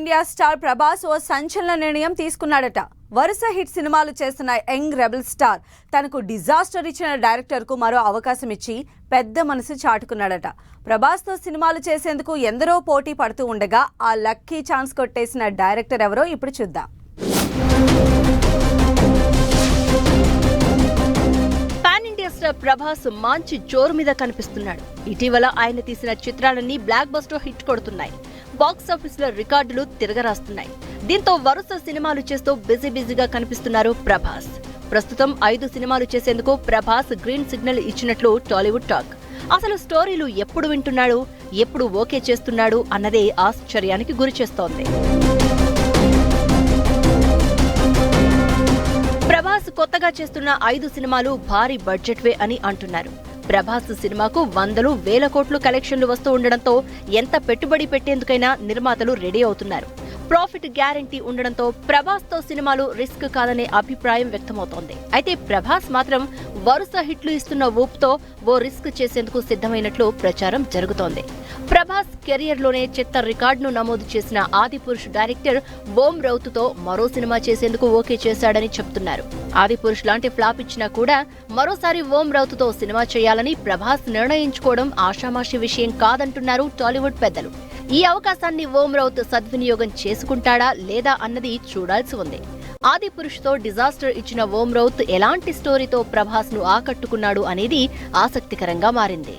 India star Prabhas ఓ సంచలన నిర్ణయం తీసుకున్నాడట. వరుస హిట్ సినిమాలు చేస్తున్న యంగ్ రెబల్ స్టార్ తనకు డిజాస్టర్ ఇచ్చిన డైరెక్టర్కు మరో అవకాశం ఇచ్చి పెద్ద మనసు చాటుకున్నాడట. ప్రభాస్తో సినిమాలు చేసేందుకు ఎందరో పోటీ పడుతూ ఉండగా ఆ లక్కీ ఛాన్స్ కొట్టేసిన డైరెక్టర్ ఎవరో ఇప్పుడు చూద్దాం. పాన్ ఇండియా స్టార్ ప్రభాస్ మంచి జోరు మీద కనిపిస్తున్నాడు. ఇటీవల ఆయన తీసిన చిత్రాలన్నీ బ్లాక్ బస్టర్ హిట్ కొడుతున్నాయి. బాక్స్ రికార్డులు తిరగరాస్తున్నాయి. దీంతో వరుస సినిమాలు చేస్తూ బిజీ బిజీగా కనిపిస్తున్నారు ప్రభాస్. ప్రస్తుతం ఐదు సినిమాలు చేసేందుకు ప్రభాస్ గ్రీన్ సిగ్నల్ ఇచ్చినట్లు టాలీవుడ్ టాక్. అసలు స్టోరీలు ఎప్పుడు వింటున్నాడు ఎప్పుడు ఓకే చేస్తున్నాడు అన్నదే ఆశ్చర్యానికి గురి చేస్తోంది. ప్రభాస్ కొత్తగా చేస్తున్న ఐదు సినిమాలు భారీ బడ్జెట్వే అని అంటున్నారు. ప్రభాస్ సినిమాకు వందలు వేల కోట్లు కలెక్షన్లు వస్తూ ఉండడంతో ఎంత పెట్టుబడి పెట్టేందుకైనా నిర్మాతలు రెడీ అవుతున్నారు. ప్రాఫిట్ గ్యారంటీ ఉండడంతో ప్రభాస్తో సినిమాలు రిస్క్ కాదనే అభిప్రాయం వ్యక్తమవుతోంది. అయితే ప్రభాస్ మాత్రం వరుస హిట్లు ఇస్తున్న ఊపుతో ఓ రిస్క్ చేసేందుకు సిద్ధమైనట్లు ప్రచారం జరుగుతోంది. ప్రభాస్ కెరియర్లోనే చెత్త రికార్డును నమోదు చేసిన ఆదిపురుష్ డైరెక్టర్ ఓం రౌతుతో మరో సినిమా చేసేందుకు ఓకే చేశాడని చెప్తున్నారు. ఆదిపురుష్ లాంటి ఫ్లాప్ ఇచ్చినా కూడా మరోసారి ఓం రౌతుతో సినిమా చేయాలని ప్రభాస్ నిర్ణయించుకోవడం ఆషామాషి విషయం కాదంటున్నారు టాలీవుడ్ పెద్దలు. ఈ అవకాశాన్ని ఓం రౌత్ సద్వినియోగం చేసుకుంటాడా లేదా అన్నది చూడాల్సి ఉంది. ఆది పురుషుతో డిజాస్టర్ ఇచ్చిన ఓం రౌత్ ఎలాంటి స్టోరీతో ప్రభాస్ను ఆకట్టుకున్నాడు అనేది ఆసక్తికరంగా మారింది.